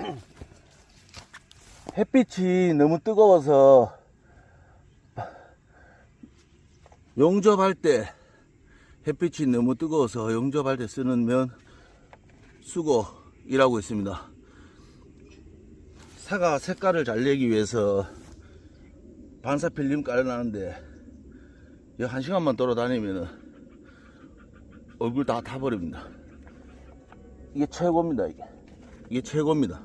햇빛이 너무 뜨거워서 용접할 때 햇빛이 너무 뜨거워서 용접할 때 쓰는 면 수고 일하고 있습니다. 사과 색깔을 잘 내기 위해서 반사 필름 깔아놨는데 이한 시간만 돌아다니면 얼굴 다 타버립니다. 이게 최고입니다, 이게. 이게 최고입니다.